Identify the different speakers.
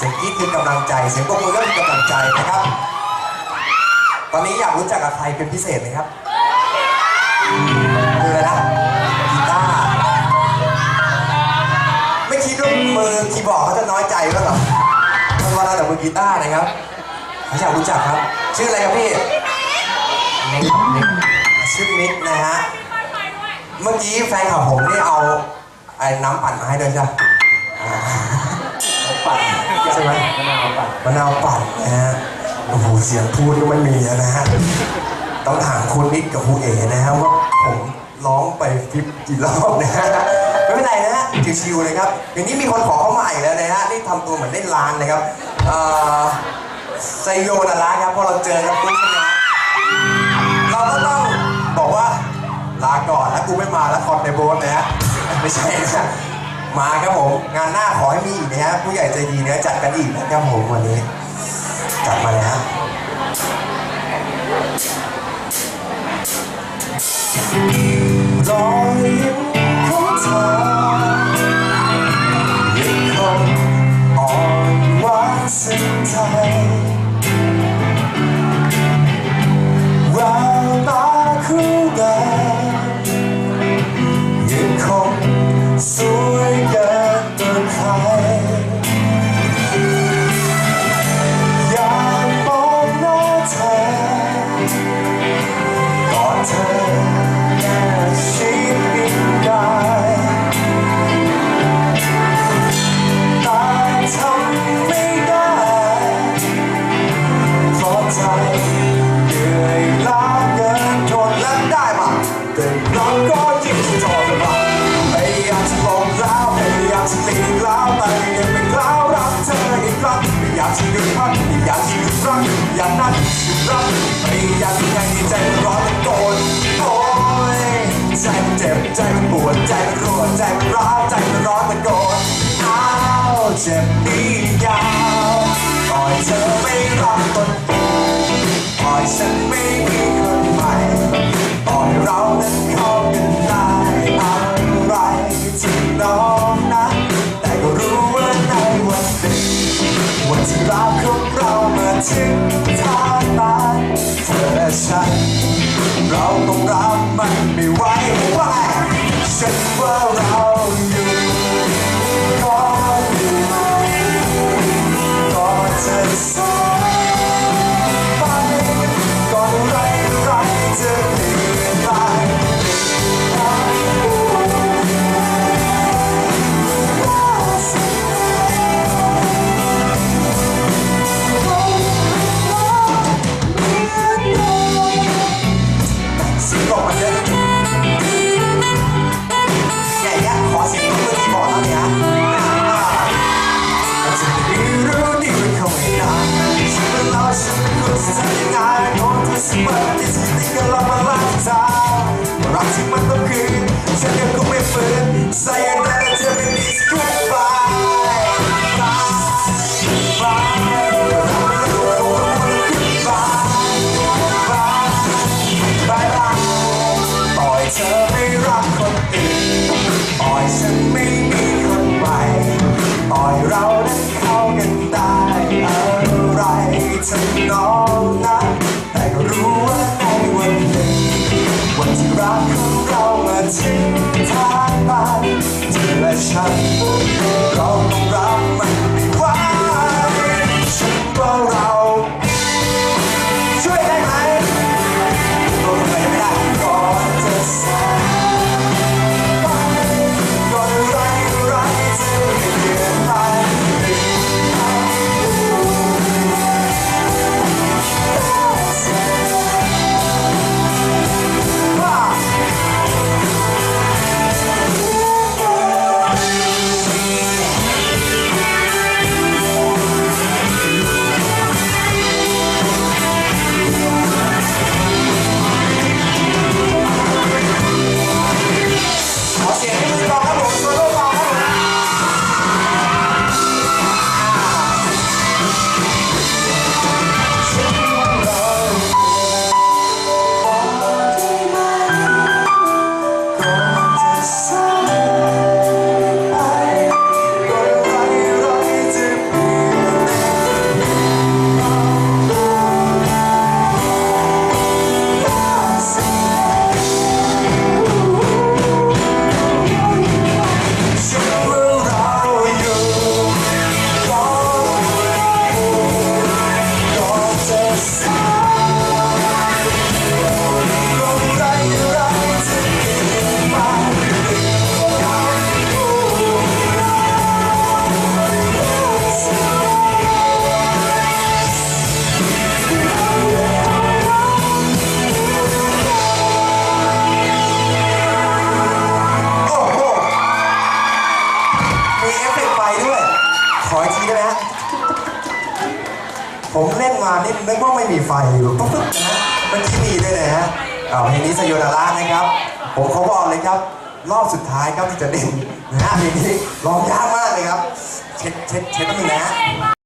Speaker 1: เสียงกรี๊ดคือกำลังใจ เสียงปรบมือก็คือกำลังใจนะครับ ตอนนี้อยากรู้จักกับใครเป็นพิเศษไหมครับคืออะไรนะกีตาร์ไม่คิดว่ามือคีย์บอร์ดเขาจะน้อยใจแล้วเหรอมันวันละแต่มือกีตาร์นะครับเขาอยากรู้จักครับ ชื่ออะไรครับพี่นิกนิกชื่อนิกนะฮะเมื่อกี้แฟนของผมนี่เอาไอ้น้ำปั่นมาให้ด้วยใช่ไหม
Speaker 2: ปั่น
Speaker 1: ใช่ไหม
Speaker 2: มะนาวปั่น
Speaker 1: มะนาวปั่นนะฮะโอ้โหเสียงพูดก็ไม่มีแล้วนะฮะต้องถามคุณนิกกับครูเอ๋นะฮะว่าผมร้องไปฟิปกี่รอบนะฮะไม่เป็นไรนะฮะชิวๆเลยครับอย่างนี้มีคนขอเข้ามาอีกแล้วนะฮะนี่ทำตัวเหมือนเล่นลางนะครับเอ่อไซโยนาระครับพอเราเจอครับปุ๊บนะฮะเราก็ต้องบอกว่าลาก่อนถ้ากูไม่มาแล้วคอนในโบสนะฮะไม่ใช่นะ มาครับผม งานหน้าขอให้มีอีกนะฮะผู้ใหญ่ใจดีเนี่ยจัดกันอีกนะครับผมวันนี้จัดมาแล้วรอยยิ้มขากจะหยุดพักไม่อยากจะหยุดรักอย่างนั้นหยุดรักไม่อยากยังไงใจมันร้อนมันโกรธโอ้ยใจมันเจ็บใจมันปวดใจมันรวดใจมัน ถึงทางตันเธอและฉัน เราต้องรับมันไม่ไหวว่าฉันว่าเรา ที่มันต้องคืนฉันยังคงไม่ฝืน Say it that I tell me this goodbye Bye Bye Bye Bye ปล่อยเธอไม่รักคนอื่นปล่อยฉันไม่มีคนใหม่ปล่อยเรานั้เข้ากันได้อะไรทำนองนั้น ทิ้งทางไปเธอและฉันก็ต้องรับมัน ผมเล่นมานี่นึกว่าไม่มีไฟอยู่ปุ๊บปุ๊บนะฮะเมื่อกี้มีด้วยนะฮะอ่าเพลงนี้สยนารานะครับ ผมเขาบอกเลยครับ รอบสุดท้ายครับที่จะเล่นนะฮะเพลงนี้ร้องยากมากเลยครับ เช็ดเช็ดเช็ดแป๊บนึงนะ